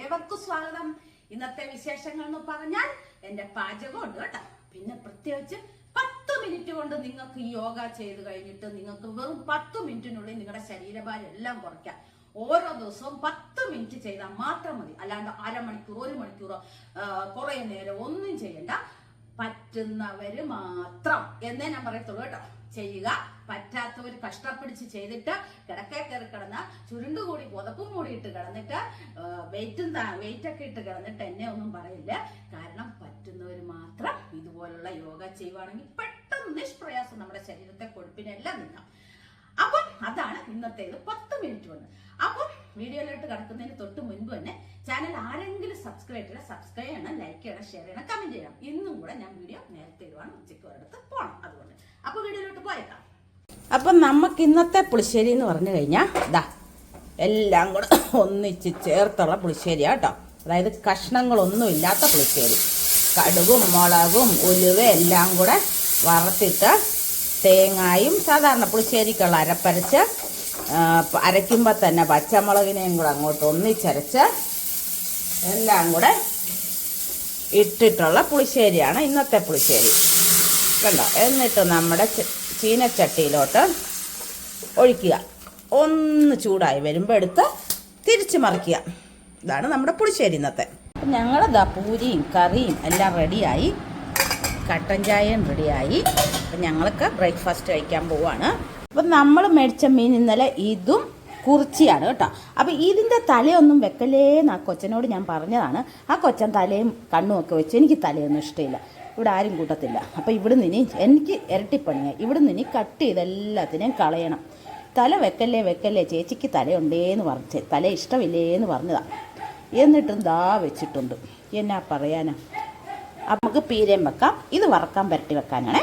ഏവർക്കും സ്വാഗതം. ഇന്നത്തെ വിശേഷങ്ങൾ എന്ന് പറഞ്ഞാൽ എന്റെ പാചകം ഉണ്ട് കേട്ടോ. പിന്നെ പ്രത്യേകിച്ച് പത്ത് മിനിറ്റ് കൊണ്ട് നിങ്ങൾക്ക് യോഗ ചെയ്ത് കഴിഞ്ഞിട്ട് നിങ്ങൾക്ക് വെറും പത്ത് മിനിറ്റിനുള്ളിൽ നിങ്ങളുടെ ശരീരഭാരം എല്ലാം കുറയ്ക്കാം. ഓരോ ദിവസവും പത്ത് മിനിറ്റ് ചെയ്താൽ മാത്രം മതി. അല്ലാണ്ട് അരമണിക്കൂർ ഒരു മണിക്കൂറോ കുറെ നേരം ഒന്നും ചെയ്യണ്ട. പറ്റുന്നവര് മാത്രം എന്നേ ഞാൻ പറയത്തുള്ളൂ കേട്ടോ. ചെയ്യുക പറ്റാത്തവർ കഷ്ടപ്പിടിച്ച് ചെയ്തിട്ട് കിടക്കേ കയറി കിടന്ന് ചുരുണ്ടുകൂടി പുതപ്പും മൂടിയിട്ട് കിടന്നിട്ട് വെയിറ്റും വെയിറ്റൊക്കെ ഇട്ട് കിടന്നിട്ട് എന്നെ ഒന്നും പറയില്ല. കാരണം പറ്റുന്നവർ മാത്രം ഇതുപോലുള്ള യോഗ ചെയ്യുവാണെങ്കിൽ പെട്ടെന്ന് നിഷ്പ്രയാസം നമ്മുടെ ശരീരത്തെ കൊഴുപ്പിനെല്ലാം നീങ്ങാം അപ്പം അതാണ് ഇന്നത്തേത് പത്ത് മിനിറ്റ് കൊണ്ട്. അപ്പം വീഡിയോയിലോട്ട് കിടക്കുന്നതിന് തൊട്ട് മുൻപ് തന്നെ ചാനൽ ആരെങ്കിലും സബ്സ്ക്രൈബ് ചെയ്യണം സബ്സ്ക്രൈബ് ചെയ്യണം ലൈക്ക് ചെയ്യണം ഷെയർ ചെയ്യണം കമന്റ് ചെയ്യണം. ഇന്നും കൂടെ ഞാൻ വീഡിയോ നേരത്തെ ഇടുവാണ് ഉച്ചയ്ക്ക് ഒരിടത്ത് പോകണം അതുകൊണ്ട്. അപ്പൊ വീഡിയോയിലോട്ട് പോയേക്കാം. അപ്പം നമുക്ക് ഇന്നത്തെ പുളിശ്ശേരി എന്ന് പറഞ്ഞു കഴിഞ്ഞാൽ ദാ എല്ലാം കൂടെ ഒന്നിച്ച് ചേർത്തുള്ള പുളിശ്ശേരിയാ കേട്ടോ. അതായത് കഷ്ണങ്ങളൊന്നും ഇല്ലാത്ത പുളിശ്ശേരി. കടുകും മുളകും ഉലുവ എല്ലാം കൂടെ വറുത്തിട്ട് തേങ്ങായും സാധാരണ പുളിശ്ശേരിക്കുള്ള അരപ്പരച്ച് അരയ്ക്കുമ്പോൾ തന്നെ പച്ചമുളകിനെയും കൂടെ അങ്ങോട്ട് ഒന്നിച്ചരച്ച് എല്ലാം കൂടെ ഇട്ടിട്ടുള്ള പുളിശ്ശേരിയാണ് ഇന്നത്തെ പുളിശ്ശേരി. കണ്ടോ? എന്നിട്ട് നമ്മുടെ ചീനച്ചട്ടിയിലോട്ട് ഒഴിക്കുക. ഒന്ന് ചൂടായി വരുമ്പോൾ എടുത്ത് തിരിച്ച് മറിക്കുക. ഇതാണ് നമ്മുടെ പുളിശ്ശേരി ഇന്നത്തെ. ഞങ്ങളിതാ പൂരിയും കറിയും എല്ലാം റെഡിയായി. കട്ടൻ ചായയും റെഡിയായി. അപ്പം ഞങ്ങൾക്ക് ബ്രേക്ക്ഫാസ്റ്റ് കഴിക്കാൻ പോവാണ്. അപ്പം നമ്മൾ മേടിച്ച മീൻ ഇന്നലെ ഇതും കുറിച്ചിയാണ് കേട്ടോ. അപ്പം ഇതിന്റെ തലയൊന്നും വെക്കലേന്ന് ആ കൊച്ചനോട് ഞാൻ പറഞ്ഞതാണ്. ആ കൊച്ചൻ തലയും കണ്ണുമൊക്കെ വെച്ച് എനിക്ക് തലയൊന്നും ഇഷ്ടമില്ല. ഇവിടെ ആരും കൂട്ടത്തില്ല. അപ്പോൾ ഇവിടെ നിന്ന് എനിക്ക് ഇരട്ടിപ്പണിയാണ് ഇവിടെ നിന്ന് കട്ട് ചെയ്ത് എല്ലാത്തിനെയും കളയണം. തല വെക്കല്ലേ വെക്കല്ലേ ചേച്ചിക്ക് തലയുണ്ടേന്ന് പറഞ്ഞു തല ഇഷ്ടമില്ലേന്ന് പറഞ്ഞതാണ് എന്നിട്ടും ദാ വെച്ചിട്ടുണ്ട്. എന്നാ പറയാനാ? നമുക്ക് പീരയും വെക്കാം. ഇത് വറക്കാൻ പരട്ടി വെക്കാനാണേ.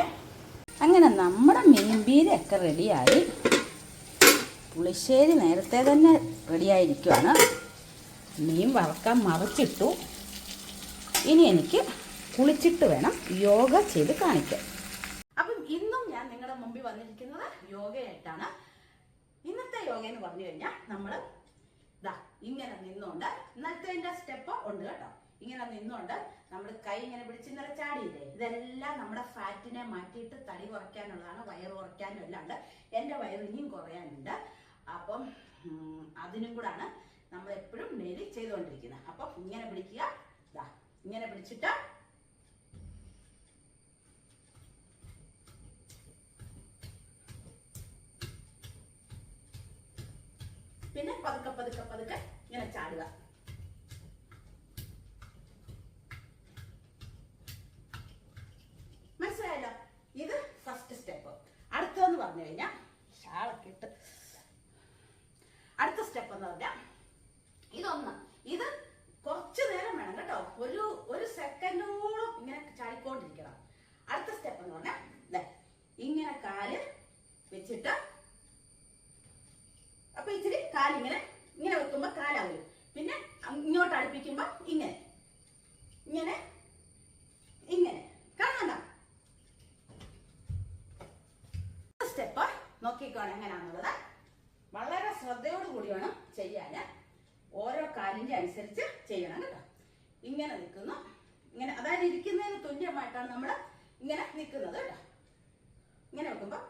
അങ്ങനെ നമ്മുടെ മീൻ പീരയൊക്കെ റെഡിയായി. പുളിശ്ശേരി നേരത്തെ തന്നെ റെഡിയായിരിക്കുവാണ്. മീൻ വറക്കാൻ മറിച്ചിട്ടു. ഇനി എനിക്ക് കുളിച്ചിട്ട് വേണം യോഗ ചെയ്ത് കാണിക്കാൻ. അപ്പം ഇന്നും ഞാൻ നിങ്ങളുടെ മുമ്പിൽ വന്നിരിക്കുന്നത് യോഗയായിട്ടാണ്. ഇന്നത്തെ യോഗ എന്ന് പറഞ്ഞു കഴിഞ്ഞാൽ നമ്മൾ ഇതാ ഇങ്ങനെ നിന്നുകൊണ്ട് ഇന്നത്തെ സ്റ്റെപ്പ് ഉണ്ട് കേട്ടോ. ഇങ്ങനെ നിന്നുകൊണ്ട് നമ്മൾ കൈ ഇങ്ങനെ പിടിച്ച് ഇന്നലെ ചാടിയില്ലേ? ഇതെല്ലാം നമ്മുടെ ഫാറ്റിനെ മാറ്റിയിട്ട് തടി കുറയ്ക്കാനുള്ളതാണ് വയറ് കുറയ്ക്കാനും എല്ലാം ഉണ്ട്. എന്റെ വയറ് ഇനിയും കുറയാനുണ്ട്. അപ്പം അതിനും കൂടാണ് നമ്മൾ എപ്പോഴും ഡെയിലി ചെയ്തുകൊണ്ടിരിക്കുന്നത്. അപ്പം ഇങ്ങനെ പിടിക്കുക. ദാ ഇങ്ങനെ പിടിച്ചിട്ട് പിന്നെ പതുക്കെ പതുക്കെ പതുക്കെ ഇങ്ങനെ ചാടുക. മനസ്സിലായല്ലോ? ഇത് ഫസ്റ്റ് സ്റ്റെപ്പ് അടുത്തതെന്ന് പറഞ്ഞു കഴിഞ്ഞാൽ ഷാളൊക്കെ ഇട്ട്. അടുത്ത സ്റ്റെപ്പ് എന്ന് പറഞ്ഞാൽ ഇതൊന്ന് ഇത് കുറച്ച് നേരം വേണം കേട്ടോ ഒരു ഒരു സെക്കൻഡോളം ഇങ്ങനെ ചാടിക്കൊണ്ടിരിക്കണം അടുത്ത സ്റ്റെപ്പ് എന്ന് പറഞ്ഞാൽ ദേ, ഇങ്ങനെ കാൽ വെച്ചിട്ട് അപ്പൊ കാലിങ്ങനെ ഇങ്ങനെ വെക്കുമ്പോ കാലാകും പിന്നെ ഇങ്ങോട്ട് അടുപ്പിക്കുമ്പോ ഇങ്ങനെ. ഇങ്ങനെ ഇങ്ങനെ. കാണണ്ട സ്റ്റെപ്പ് നോക്കിക്കോണം എങ്ങനെയാണെന്നുള്ളത് വളരെ ശ്രദ്ധയോട് കൂടി വേണം ചെയ്യാന്. ഓരോ കാലിന്റെ അനുസരിച്ച് ചെയ്യണം കേട്ടോ. ഇങ്ങനെ നിൽക്കുന്നു. ഇങ്ങനെ അതായത് ഇരിക്കുന്നതിന് തുല്യമായിട്ടാണ് നമ്മൾ ഇങ്ങനെ നിൽക്കുന്നത് കേട്ടോ. ഇങ്ങനെ വെക്കുമ്പോൾ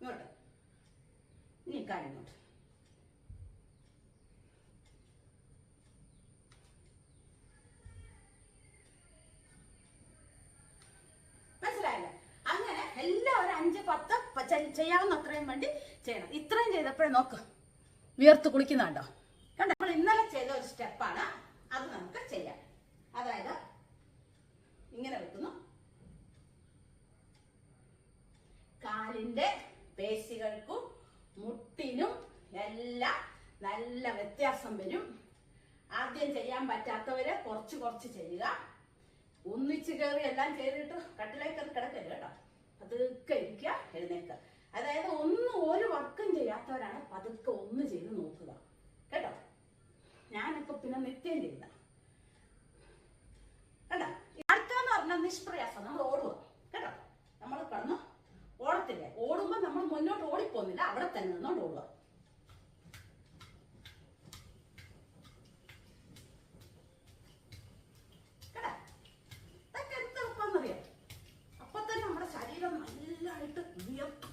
ഇങ്ങോട്ട്. ഇനി കാലിങ്ങോട്ട് മനസ്സിലായല്ലോ? അങ്ങനെ എല്ലാം ഒരു അഞ്ച് പത്ത് ചെയ്യാവുന്ന അത്രയും വേണ്ടി ചെയ്യണം. ഇത്രയും ചെയ്തപ്പോഴേ നോക്ക്. വിയർത്ത് കുളിക്കുന്നുണ്ടോ? കണ്ടോ? നമ്മൾ ഇന്നലെ ചെയ്ത ഒരു സ്റ്റെപ്പാണ്. അത് നമുക്ക് ചെയ്യാം അതായത് ഇങ്ങനെ വെക്കുന്നു കാലിന്റെ പേശികൾക്കും മുട്ടിനും എല്ലാം നല്ല വ്യത്യാസം വരും. ആദ്യം ചെയ്യാൻ പറ്റാത്തവരെ കുറച്ച് കുറച്ച് ചെയ്യുക. ഒന്നിച്ച് കയറി എല്ലാം ചെയ്തിട്ട് കട്ടിലേക്ക് കിടക്കരുത് കേട്ടോ. പതുക്കെ ഇരിക്കുക എഴുന്നേക്കുക അതായത് ഒന്നും ഒരു വർക്കും ചെയ്യാത്തവരാണ് പതുക്കെ ഒന്ന് ചെയ്ത് നോക്കുക. കേട്ടോ? ഞാനിപ്പോ പിന്നെ നിത്യം ചെയ്ത കേട്ടോ അടുത്തെന്ന് പറഞ്ഞാൽ നിഷ്പ്രയാസം നമ്മൾ ഓടുക കേട്ടോ നമ്മൾ കടന്നു ഓടത്തില്ലേ ഓടുമ്പോൾ നമ്മൾ മുന്നോട്ട് ഓടിപ്പോന്നില്ല അവിടെ തന്നെ നിന്നോണ്ട് ഓടുക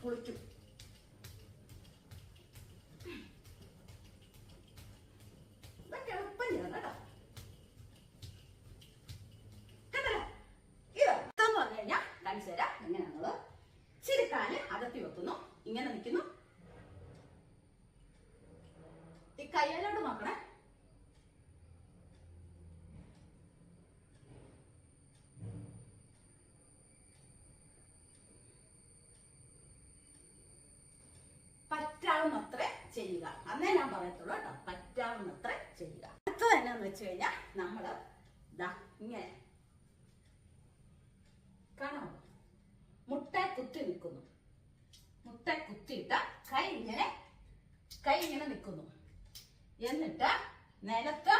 കുളിക്കും ഇതൊക്കെ എളുപ്പം ചെയ്യണം കേട്ടോ കണ്ടല്ലോ ഇത് ഇതെന്ന് പറഞ്ഞു കഴിഞ്ഞാൽ കാണിച്ചു തരാം എങ്ങനെയാണുള്ളത് ഇച്ചിരി കാൽ അകത്തി വെക്കുന്നു ഇങ്ങനെ നിൽക്കുന്നു ഈ കയ്യിലോട്ട് നോക്കണേ പറ്റാവുന്നത്ര ചെയ്യുക. അന്നേ ഞാൻ പറയത്തുള്ളൂ കേട്ടോ പറ്റാവുന്നത്ര ചെയ്യുക. അടുത്തത് എന്നാന്ന് വെച്ച് കഴിഞ്ഞാൽ നമ്മൾ ഇങ്ങനെ കാണാം മുട്ട കുത്തി നിൽക്കുന്നു. മുട്ട കുത്തിയിട്ട കൈ ഇങ്ങനെ കൈ ഇങ്ങനെ നിൽക്കുന്നു. എന്നിട്ട് നിലത്ത്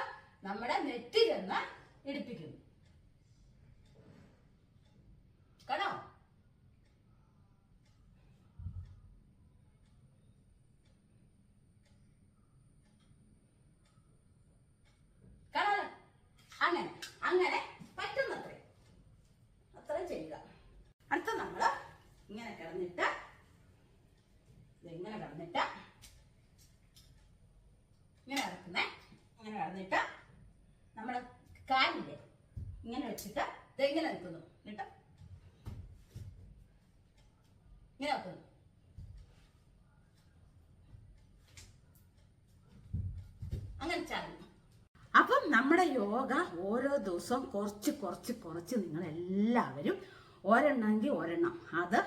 അങ്ങനെ പറ്റുന്നത്രേ. അത്രയും ചെയ്യുക. അടുത്ത നമ്മൾ ഇങ്ങനെ കിടന്നിട്ട് ഇങ്ങനെ കിടന്നിട്ട് ഇങ്ങനെ കിടക്കുന്നേ ഇങ്ങനെ കിടന്നിട്ട് നമ്മുടെ കാലില്ലേ ഇങ്ങനെ വെച്ചിട്ട് ഇങ്ങനെ നിൽക്കുന്നു. എന്നിട്ട് ഇങ്ങനെ വെക്കുന്നു. അങ്ങനെ ചാടുന്നു. അപ്പം നമ്മുടെ യോഗ ഓരോ ദിവസവും കുറച്ച് കുറച്ച് കുറച്ച് നിങ്ങൾ എല്ലാവരും ഒരെണ്ണമെങ്കിൽ ഒരെണ്ണം. അത്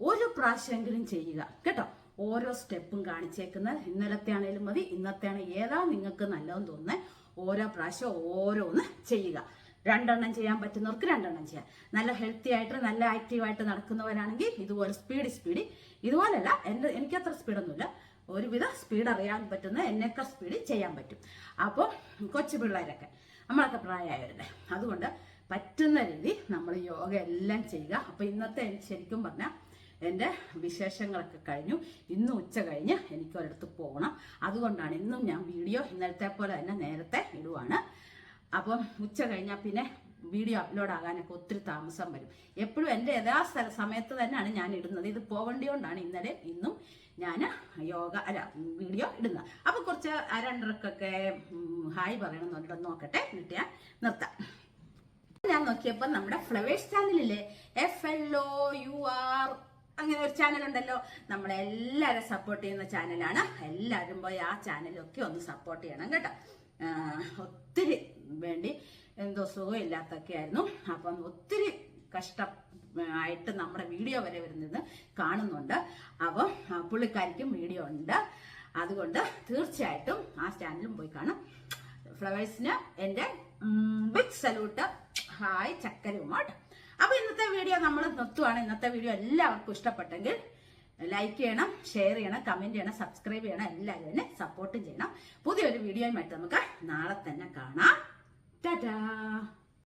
ഒരു പ്രാവശ്യമെങ്കിലും ചെയ്യുക. കേട്ടോ? ഓരോ സ്റ്റെപ്പും കാണിച്ചേക്കുന്നത്. ഇന്നലത്തെ ആണേലും മതി. ഇന്നത്തെ ആണ് ഏതാ നിങ്ങൾക്ക് നല്ലതെന്ന് തോന്നുന്നത് ഓരോ പ്രാവശ്യം ഓരോന്ന് ചെയ്യുക. രണ്ടെണ്ണം ചെയ്യാൻ പറ്റുന്നവർക്ക് രണ്ടെണ്ണം ചെയ്യാം. നല്ല ഹെൽത്തി ആയിട്ട് നല്ല ആക്റ്റീവായിട്ട് നടക്കുന്നവരാണെങ്കിൽ ഇതുപോലെ സ്പീഡ് സ്പീഡ് ഇതുപോലല്ല എന്റെ എനിക്കത്ര സ്പീഡൊന്നുമില്ല ഒരുവിധ സ്പീഡ് അറിയാൻ പറ്റുന്ന എന്നൊക്കെ സ്പീഡിൽ ചെയ്യാൻ പറ്റും. അപ്പോൾ കൊച്ചു പിള്ളേരൊക്കെ നമ്മളൊക്കെ പ്രായമായവരല്ലേ അതുകൊണ്ട് പറ്റുന്ന രീതി നമ്മൾ യോഗ എല്ലാം ചെയ്യുക. അപ്പോൾ ഇന്നത്തെ ശരിക്കും പറഞ്ഞാൽ എന്റെ വിശേഷങ്ങളൊക്കെ കഴിഞ്ഞു. ഇന്ന് ഉച്ച കഴിഞ്ഞ് എനിക്ക് ഒരിടത്ത് പോകണം അതുകൊണ്ടാണ് ഇന്നും ഞാൻ വീഡിയോ ഇന്നലത്തെ പോലെ തന്നെ നേരത്തെ ഇടുവാണ്. അപ്പം ഉച്ച കഴിഞ്ഞാൽ പിന്നെ വീഡിയോ അപ്ലോഡ് ആകാനൊക്കെ ഒത്തിരി താമസം വരും. എപ്പോഴും എന്റെ യഥാ സ്ഥല സമയത്ത് തന്നെയാണ് ഞാൻ ഇടുന്നത്. ഇത് പോകേണ്ടിയോണ്ടാണ് ഇന്നലെ ഇന്നും ഞാൻ യോഗ അല്ല വീഡിയോ ഇടുന്നത്. അപ്പോൾ കുറച്ച് രണ്ടരക്കൊക്കെ ഹായ് പറയണമെന്നുണ്ടെന്ന് നോക്കട്ടെ. എന്നിട്ട് ഞാൻ നിർത്താം. ഞാൻ നോക്കിയപ്പോൾ നമ്മുടെ ഫ്ലവേഴ്സ് ചാനലിലെ F L O U R അങ്ങനെ ഒരു ചാനൽ ഉണ്ടല്ലോ നമ്മളെല്ലാവരും സപ്പോർട്ട് ചെയ്യുന്ന ചാനലാണ്. എല്ലാവരും പോയി ആ ചാനലൊക്കെ ഒന്ന് സപ്പോർട്ട് ചെയ്യണം കേട്ടോ. ഒത്തിരി വേണ്ടി എന്തോ സുഖമില്ലാത്തൊക്കെ ആയിരുന്നു. അപ്പം ഒത്തിരി കഷ്ടം ആയിട്ട് നമ്മുടെ വീഡിയോ വരെ വരുന്നത് കാണുന്നുണ്ട്. അപ്പം പുള്ളിക്കാരിക്കും വീഡിയോ ഉണ്ട്. അതുകൊണ്ട് തീർച്ചയായിട്ടും ആ ചാനലും പോയി കാണും. ഫ്ലവേഴ്സിന് എന്റെ ബിഗ് സല്യൂട്ട് ഹായ് ചക്കരുമാട്ട് അപ്പൊ ഇന്നത്തെ വീഡിയോ നമ്മൾ നിർത്തുവാണ്. ഇന്നത്തെ വീഡിയോ എല്ലാവർക്കും ഇഷ്ടപ്പെട്ടെങ്കിൽ ലൈക്ക് ചെയ്യണം ഷെയർ ചെയ്യണം കമന്റ് ചെയ്യണം സബ്സ്ക്രൈബ് ചെയ്യണം എല്ലാവരും എന്നെ സപ്പോർട്ടും ചെയ്യണം. പുതിയൊരു വീഡിയോയുമായിട്ട് നമുക്ക് നാളെ തന്നെ കാണാം. Ta-da!